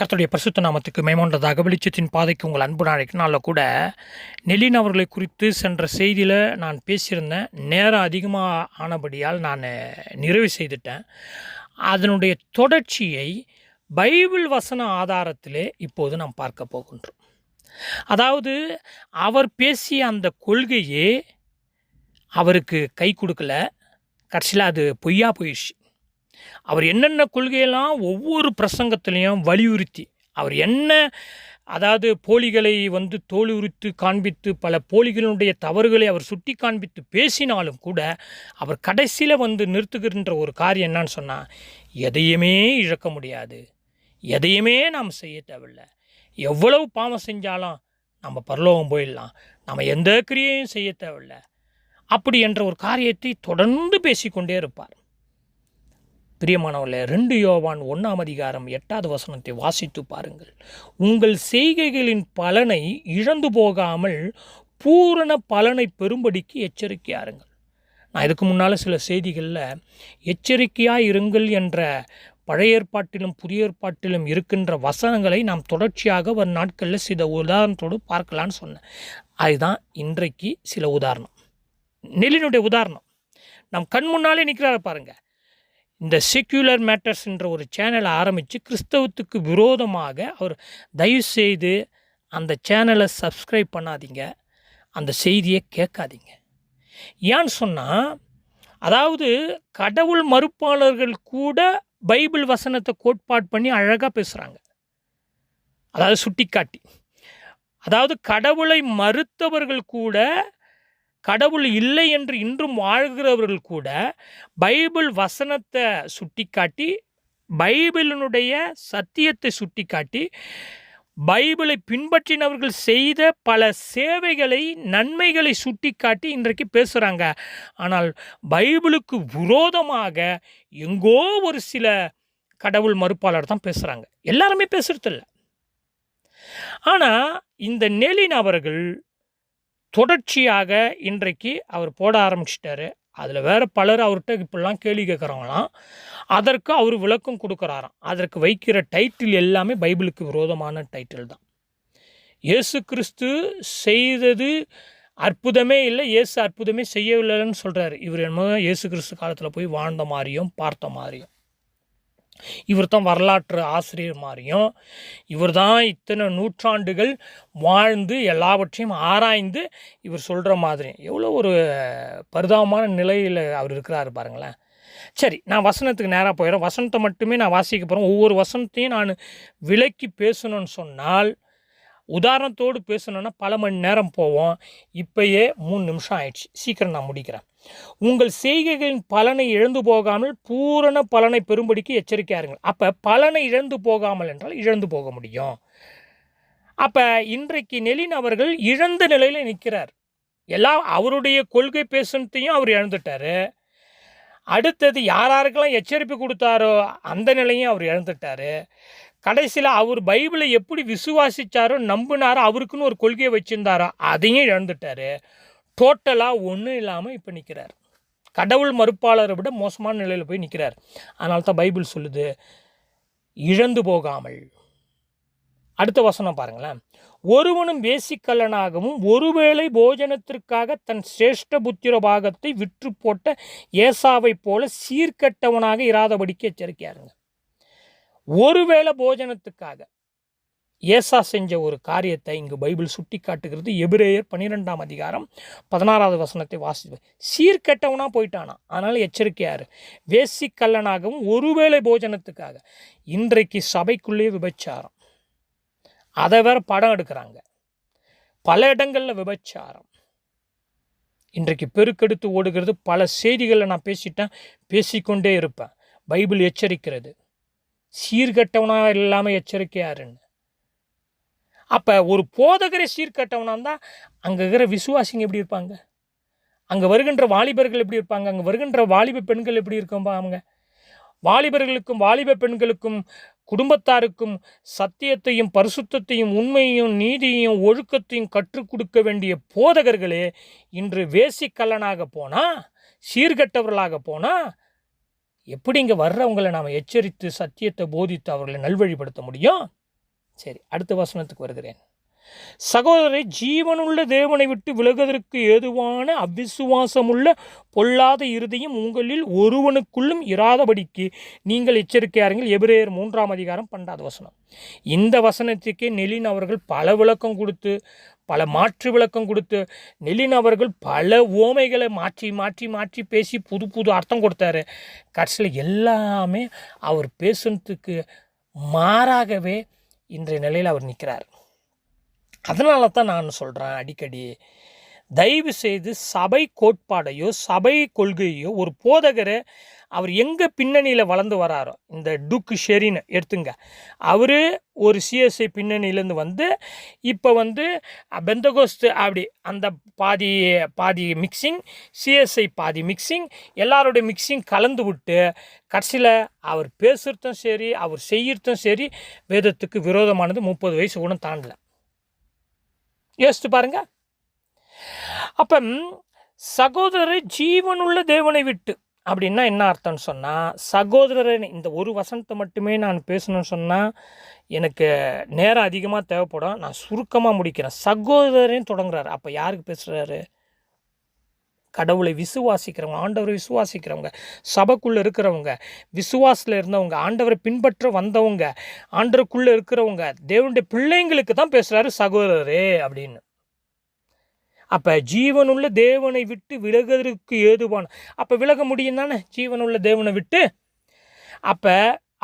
கர்த்தருடைய பரிசுத்த நாமத்துக்கு மேமோன்றதாக வெளிச்சத்தின் பாதைக்கு உங்கள் அன்பு நாளைக்குனால நாளில் கூட நெல்லின் அவர்களை குறித்து சென்ற செய்தியில் நான் பேசியிருந்தேன். நேரம் அதிகமாக ஆனபடியால் நான் நிறைவு செய்துட்டேன். அதனுடைய தொடர்ச்சியை பைபிள் வசன ஆதாரத்திலே இப்போது நாம் பார்க்க போகின்றோம். அதாவது அவர் பேசிய அந்த கொள்கையே அவருக்கு கை கொடுக்கல. கடைசியில் அது பொய்யா போயிடுச்சு. அவர் என்னென்ன கொள்கையெல்லாம் ஒவ்வொரு பிரசங்கத்திலையும் வலியுறுத்தி அவர் என்ன அதாவது போலிகளை வந்து தோலுரித்து காண்பித்து பல போலிகளுடைய தவறுகளை அவர் சுட்டி காண்பித்து பேசினாலும் கூட அவர் கடைசியில் வந்து நிறுத்துகின்ற ஒரு காரியம் என்னன்னு சொன்னால் எதையுமே இழக்க முடியாது. எதையுமே நாம் செய்ய தேவையில்லை. எவ்வளவு பாவம் செஞ்சாலும் நம்ம பரலோகம் போயிடலாம். நம்ம எந்த கிரியையும் செய்ய தேவையில்லை. அப்படி என்ற ஒரு காரியத்தை தொடர்ந்து பேசிக்கொண்டே இருப்பார். பிரியமானவர்களே ரெண்டு யோவான் ஒன்றாம் அதிகாரம் எட்டாவது வசனத்தை வாசித்து பாருங்கள். உங்கள் செய்கைகளின் பலனை இழந்து போகாமல் பூரண பலனை பெறும்படிக்கு எச்சரிக்கையாருங்கள். நான் இதுக்கு முன்னால் சில செய்திகளில் எச்சரிக்கையாக இருங்கள் என்ற பழைய ஏற்பாட்டிலும் புதிய ஏற்பாட்டிலும் இருக்கின்ற வசனங்களை நாம் தொடர்ச்சியாக ஒரு நாட்களில் சில உதாரணத்தோடு பார்க்கலான்னு சொன்னேன். அதுதான் இன்றைக்கு சில உதாரணம். நெல்லினுடைய உதாரணம். நம் கண் முன்னாலே நிற்கிறார பாருங்கள் இந்த செக்யூலர் மேட்டர்ஸ்ன்ற ஒரு சேனலை ஆரம்பித்து கிறிஸ்தவத்துக்கு விரோதமாக அவர் தயவு செய்து அந்த சேனலை சப்ஸ்கிரைப் பண்ணாதீங்க. அந்த செய்தியை கேட்காதீங்க. ஏன்னு சொன்னால் அதாவது கடவுள் மறுப்பாளர்கள் கூட பைபிள் வசனத்தை கோட்பாடு பண்ணி அழகாக பேசுகிறாங்க அதாவது சுட்டிக்காட்டி. அதாவது கடவுளை மறுத்தவர்கள் கூட கடவுள் இல்லை என்று இன்றும் வாழ்கிறவர்கள் கூட பைபிள் வசனத்தை சுட்டிக்காட்டி பைபிளினுடைய சத்தியத்தை சுட்டிக்காட்டி பைபிளை பின்பற்றினவர்கள் செய்த பல சேவைகளை நன்மைகளை சுட்டிக்காட்டி இன்றைக்கு பேசுகிறாங்க ஆனால் பைபிளுக்கு விரோதமாக எங்கோ ஒரு சில கடவுள் மறுப்பாளர் தான் பேசுகிறாங்க எல்லாருமே பேசுறதில்ல. ஆனால் இந்த நெலின் அவர்கள் தொடர்ச்சியாக இன்றைக்கு அவர் போட ஆரம்பிச்சிட்டாரு. அதில் வேறு பலர் அவர்கிட்ட இப்படிலாம் கேள்வி கேட்குறவங்களாம் அதற்கு அவர் விளக்கம் கொடுக்குறாராம். அதற்கு வைக்கிற டைட்டில் எல்லாமே பைபிளுக்கு விரோதமான டைட்டில் தான். இயேசு கிறிஸ்து செய்தது அற்புதமே இல்லை இயேசு அற்புதமே செய்யவில்லைன்னு சொல்கிறாரு இவர் என்னமோ இயேசு கிறிஸ்து காலத்தில் போய் வாழ்ந்த மாதிரியும் பார்த்த மாதிரியும். இவர் தான் வரலாற்று ஆசிரியர் மாதிரியும் இவர் தான் இத்தனை நூற்றாண்டுகள் வாழ்ந்து எல்லாவற்றையும் ஆராய்ந்து இவர் சொல்கிற மாதிரி. எவ்வளோ ஒரு பரிதாபமான நிலையில் அவர் இருக்கிறாரு பாருங்களேன். சரி நான் வசனத்துக்கு நேராக போயிடுறேன். வசனத்தை மட்டுமே நான் வாசிக்க போகிறேன் ஒவ்வொரு வசனத்தையும் நான் விலக்கி பேசணும்னு சொன்னால் உதாரணத்தோடு பேசணுன்னா பல மணி நேரம் போவோம். இப்போயே மூணு நிமிஷம் ஆயிடுச்சு. சீக்கிரம் நான் முடிக்கிறேன். உங்கள் செய்கைகளின் பலனை இழந்து போகாமல் பூரண பலனை பெறும்படிக்கு எச்சரிக்கையாருங்கள் அப்போ பலனை இழந்து போகாமல் என்றால் இழந்து போக முடியும். அப்போ இன்றைக்கு நெலின் அவர்கள் இழந்த நிலையில் நிற்கிறார். எல்லாம் அவருடைய கொள்கை பேசுனத்தையும் அவர் இழந்துட்டார். அடுத்தது யார் யாருக்கெல்லாம் எச்சரிப்பு கொடுத்தாரோ அந்த நிலையும் அவர் இழந்துட்டார். கடைசியில் அவர் பைபிளை எப்படி விசுவாசித்தாரோ நம்பினாரோ அவருக்குன்னு ஒரு கொள்கையை வச்சுருந்தாரோ அதையும் இழந்துட்டார். டோட்டலாக ஒன்றும் இல்லாமல் இப்போ நிற்கிறார் கடவுள் மறுப்பாளரை விட மோசமான நிலையில் போய் நிற்கிறார் அதனால தான் பைபிள் சொல்லுது இழந்து போகாமல். அடுத்த வசனம் பாருங்களேன். ஒருவனும் வேசிக்கல்லனாகவும் ஒருவேளை போஜனத்திற்காக தன் சிரேஷ்ட புத்திர பாகத்தை விற்று போட்ட ஏசாவைப் போல சீர்கெட்டவனாக இராதபடிக்கு எச்சரிக்கையாருங்க ஒருவேளை போஜனத்துக்காக ஏசா செஞ்ச ஒரு காரியத்தை இங்கு பைபிள் சுட்டி காட்டுகிறது எபிரேயர் பன்னிரெண்டாம் அதிகாரம் பதினாறாவது வசனத்தை வாசி சீர்கெட்டவனாக போயிட்டானா? அதனால் எச்சரிக்கையார். வேசி கல்லனாகவும் ஒருவேளை போஜனத்துக்காக. இன்றைக்கு சபைக்குள்ளேயே விபச்சாரம். அதை வேற படம் எடுக்கிறாங்க. பல இடங்களில் விபச்சாரம். இன்றைக்கு பெருக்கெடுத்து ஓடுகிறது. பல செய்திகளில் நான் பேசிட்டேன். பேசிக்கொண்டே இருப்பேன். பைபிள் எச்சரிக்கிறது. சீர்கெட்டவனாக இல்லாமல் எச்சரிக்கையாருன்னு. அப்போ ஒரு போதகரை சீர்கட்டவனாக இருந்தால் அங்கே இருக்கிற விசுவாசிங்க எப்படி இருப்பாங்க? அங்கே வருகின்ற வாலிபர்கள் எப்படி இருப்பாங்க? அங்கே வருகின்ற வாலிப பெண்கள் எப்படி இருக்கும்பா அவங்க வாலிபர்களுக்கும் வாலிப பெண்களுக்கும் குடும்பத்தாருக்கும் சத்தியத்தையும் பரிசுத்தையும் உண்மையையும் நீதியையும் ஒழுக்கத்தையும் கற்றுக் கொடுக்க வேண்டிய போதகர்களே இன்று வேசிக்கல்லனாக போனால் சீர்கட்டவர்களாக போனால் எப்படி இங்கே வர்றவங்களை நாம் எச்சரித்து சத்தியத்தை போதித்து அவர்களை நல்வழிப்படுத்த முடியும்? சரி அடுத்த வசனத்துக்கு வருகிறேன். சகோதரரை ஜீவனுள்ள தேவனை விட்டு விலகுவதற்கு ஏதுவான அவிசுவாசமுள்ள பொல்லாத இருதயம் உங்களில் ஒருவனுக்குள்ளும் இராதபடிக்கு நீங்கள் எச்சரிக்கையாருங்கள். எபிரேயர் மூன்றாம் அதிகாரம் பன்னெண்டாவது வசனம். இந்த வசனத்துக்கே நெலின் அவர்கள் பல விளக்கம் கொடுத்து பல மாற்று விளக்கம் கொடுத்து நெலின் அவர்கள் பல ஓமைகளை மாற்றி மாற்றி மாற்றி பேசி புது புது அர்த்தம் கொடுத்தாரு. கடைசியில் எல்லாமே அவர் பேசுனதுக்கு மாறாகவே இன்றைய நிலையில் அவர் நிற்கிறார் அதனால தான் நான் சொல்கிறேன் அடிக்கடி தயவு செய்து சபை கோட்பாடையோ சபை கொள்கையோ ஒரு போதகரை அவர் எங்கே பின்னணியில் வளர்ந்து வராரோ இந்த டுக்கு ஷெரின்னு எடுத்துங்க. அவர் ஒரு சிஎஸ்ஐ பின்னணியிலேருந்து வந்து இப்போ வந்து பெந்தகோஸ்து அப்படி அந்த பாதி பாதி மிக்சிங் சிஎஸ்ஐ பாதி மிக்சிங் எல்லாரோடைய மிக்சிங் கலந்து விட்டு கடைசியில் அவர் பேசுகிறதும் சரி அவர் செய்யறதும் சரி வேதத்துக்கு விரோதமானது முப்பது வயசு கூட தாண்டல. யோசித்து பாருங்க. அப்போ சகோதரர் ஜீவனுள்ள தேவனை விட்டு அப்படின்னா என்ன அர்த்தம்னு சொன்னால் சகோதரர் இந்த ஒரு வசனத்தை மட்டுமே நான் பேசணும்னு சொன்னால் எனக்கு நேரம் அதிகமாக தேவைப்படும். நான் சுருக்கமாக முடிக்கிறேன். சகோதரரையும் தொடங்குறாரு. அப்போ யாருக்கு பேசுகிறாரு கடவுளை விசுவாசிக்கிறவங்க ஆண்டவரை விசுவாசிக்கிறவங்க சபைக்குள்ளே இருக்கிறவங்க விசுவாசத்தில் இருந்தவங்க ஆண்டவரை பின்பற்ற வந்தவங்க ஆண்டவருக்குள்ளே இருக்கிறவங்க தேவனுடைய பிள்ளைங்களுக்கு தான் பேசுகிறாரு சகோதரரே அப்படின்னு. அப்போ ஜீவனுள்ள தேவனை விட்டு விலகிறதுக்கு ஏதுவான அப்போ விலக முடியும் தானே? ஜீவனுள்ள தேவனை விட்டு. அப்போ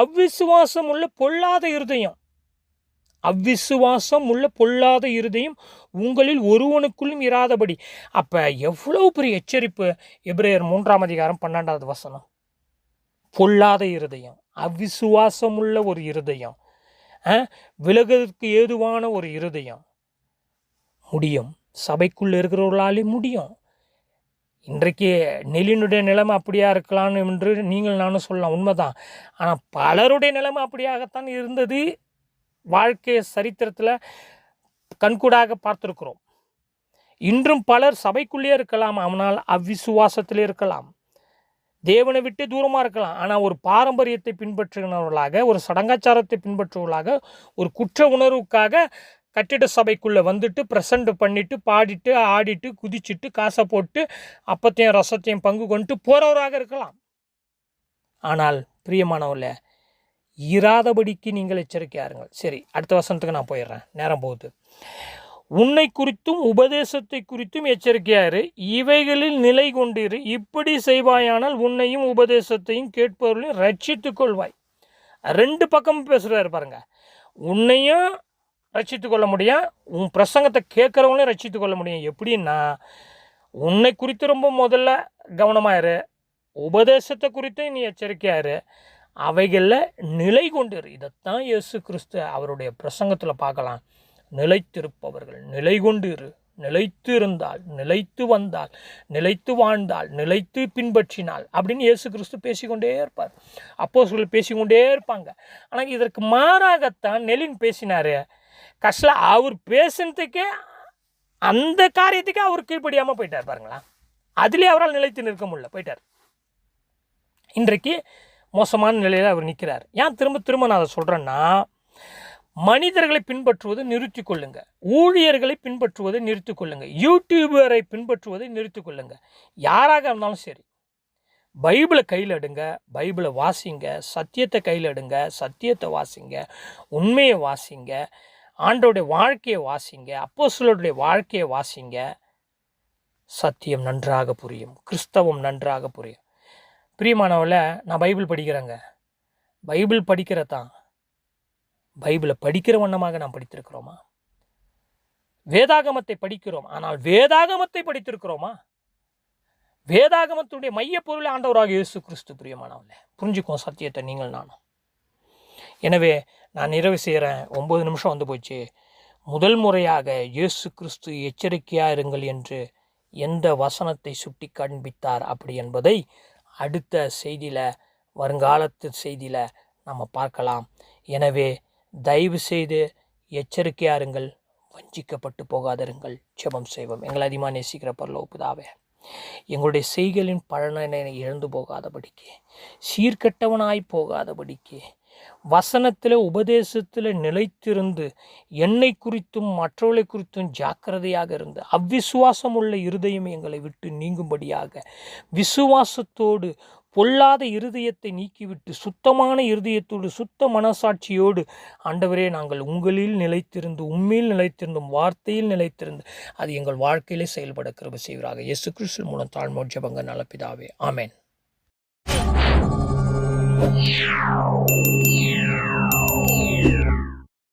அவ்விசுவாசம் உள்ள பொல்லாத இருதயம் அவ்விசுவாசம் உள்ள பொல்லாத இருதயம் உங்களில் ஒருவனுக்குள்ளும் இராதபடி. அப்போ எவ்வளோ பெரிய எச்சரிப்பு? எப்ரேயர் மூன்றாம் அதிகாரம் பன்னெண்டாவது வசனம். பொல்லாத இருதயம் அவ்விசுவாசம் உள்ள ஒரு இருதயம் அஹ், ஏதுவான ஒரு இருதயம் முடியும். சபைக்குள்ளே இருக்கிறவர்களாலே முடியும். இன்றைக்கு நெலினுடைய நிலைமை அப்படியா இருக்கலாம் என்று நீங்கள் நானும் சொல்லலாம் உண்மைதான். ஆனால் பலருடைய நிலைமை அப்படியாகத்தான் இருந்தது. வாழ்க்கை சரித்திரத்தில் கண்கூடாக பார்த்துருக்கிறோம். இன்றும் பலர் சபைக்குள்ளே இருக்கலாம் ஆனால் அவ்விசுவாசத்திலே இருக்கலாம். தேவனை விட்டு தூரமாக இருக்கலாம். ஆனால் ஒரு பாரம்பரியத்தை பின்பற்றுகிறவர்களாக ஒரு சடங்காச்சாரத்தை பின்பற்றுவர்களாக ஒரு குற்ற உணர்வுக்காக கட்டிட சபைக்குள்ளே வந்துட்டு ப்ரெசண்ட் பண்ணிவிட்டு பாடிட்டு ஆடிட்டு குதிச்சிட்டு காசை போட்டு அப்பத்தையும் ரசத்தையும் பங்கு கொண்டு போகிறவராக இருக்கலாம். ஆனால் பிரியமானவர்களே இராதபடிக்கு நீங்கள் எச்சரிக்கையாருங்கள் சரி அடுத்த வசனத்துக்கு நான் போயிடுறேன். நேரம் போகுது. உன்னை குறித்தும் உபதேசத்தை குறித்தும் எச்சரிக்கையாரு இவைகளில் நிலை கொண்டிரு. இப்படி செய்வாயானால் உன்னையும் உபதேசத்தையும் கேட்பவர்களையும் ரட்சித்துக் கொள்வாய். ரெண்டு பக்கமும் பேசுகிறாரு பாருங்க. உன்னையும் ரட்சித்து கொள்ள முடியும். உன் பிரசங்கத்தை கேட்குறவங்களையும் ரட்சித்து கொள்ள முடியும். எப்படின்னா உன்னை குறித்து ரொம்ப முதல்ல கவனமாயிரு உபதேசத்தை குறித்தும் நீ எச்சரிக்கையாரு அவைகளில் நிலை கொண்டிரு இதைத்தான் இயேசு கிறிஸ்து அவருடைய பிரசங்கத்தில் பார்க்கலாம். நிலைத்திருப்பவர்கள் நிலை கொண்டு இரு. நிலைத்து இருந்தால் நிலைத்து வந்தால் நிலைத்து வாழ்ந்தால் நிலைத்து பின்பற்றினாள் அப்படின்னு இயேசு கிறிஸ்து பேசிக்கொண்டே இருப்பார். அப்போ சொல்லி பேசிக்கொண்டே இருப்பாங்க. ஆனால் இதற்கு மாறாகத்தான் நெலின் பேசினாரு. கஷ்டம் அவர் பேசுனதுக்கே அந்த காரியத்துக்கே அவர் கீழ்ப்படியாமல் போயிட்டார் பாருங்களா அதுலேயே அவரால் நிலைத்து நிற்க முடியல போயிட்டார். இன்றைக்கு மோசமான நிலையில் அவர் நிற்கிறார் ஏன் திரும்ப திரும்ப நான் அதை சொல்கிறேன்னா மனிதர்களை பின்பற்றுவதை நிறுத்தி கொள்ளுங்க. ஊழியர்களை பின்பற்றுவதை நிறுத்தி கொள்ளுங்க. யூடியூபரை பின்பற்றுவதை நிறுத்தி கொள்ளுங்க. யாராக இருந்தாலும் சரி பைபிளை கையில் எடுங்க பைபிளை வாசிங்க சத்தியத்தை கையில் எடுங்க சத்தியத்தை வாசிங்க உண்மையை வாசிங்க ஆண்டோடைய வாழ்க்கையை வாசிங்க அப்போஸ்தலருடைய வாழ்க்கையை வாசிங்க. சத்தியம் நன்றாக புரியும் கிறிஸ்தவம் நன்றாக புரியும். பிரியமானவில் நான் பைபிள் படிக்கிறேங்க. பைபிள் படிக்கிறதான் பைபிளை படிக்கிற வண்ணமாக நாம் படித்திருக்கிறோமா? வேதாகமத்தை படிக்கிறோம் ஆனால் வேதாகமத்தை படித்திருக்கிறோமா? வேதாகமத்துடைய மைய பொருளை ஆண்டவராக இயேசு கிறிஸ்து பிரியமானவர்களே. புரிஞ்சுக்கோ சத்தியத்தை நீங்கள் நானும். எனவே நான் நிறைவு செய்கிறேன். ஒம்பது நிமிஷம் வந்து போச்சு. முதல் முறையாக இயேசு கிறிஸ்து எச்சரிக்கையாக இருங்கள் என்று எந்த வசனத்தை சுட்டி காண்பித்தார் அப்படி என்பதை அடுத்த செய்தியில் வருங்காலத்து செய்தியில் நம்ம பார்க்கலாம். எனவே தயவு செய்து எச்சரிக்கையாக இருங்கள் வஞ்சிக்கப்பட்டு போகாதிருங்கள். ஜெபம் செய்வோம். எங்களை அதிகமாக நேசிக்கிற பரலோப்புதாவே எங்களுடைய செய்களின் பலனை இழந்து போகாதபடிக்கு சீர்கெட்டவனாய் போகாதபடிக்கு வசனத்தில் உபதேசத்தில் நிலைத்திருந்து என்னை குறித்தும் மற்றவர்களை குறித்தும் ஜாக்கிரதையாக இருந்து அவ்விசுவாசம் உள்ள இருதயம் எங்களை விட்டு நீங்கும்படியாக விசுவாசத்தோடு பொல்லாத இருதயத்தை நீக்கிவிட்டு சுத்தமான இருதயத்தோடு சுத்த மனசாட்சியோடு ஆண்டவரே நாங்கள் உங்களில் நிலைத்திருந்து உண்மையில் நிலைத்திருந்தும் வார்த்தையில் நிலைத்திருந்து அது எங்கள் வாழ்க்கையிலே செயல்பட கிருப செய்வராக. இயேசு கிறிஸ்து மூலம் தாழ்மோட் ஜபங்க நலப்பிதாவே ஆமேன். Meow.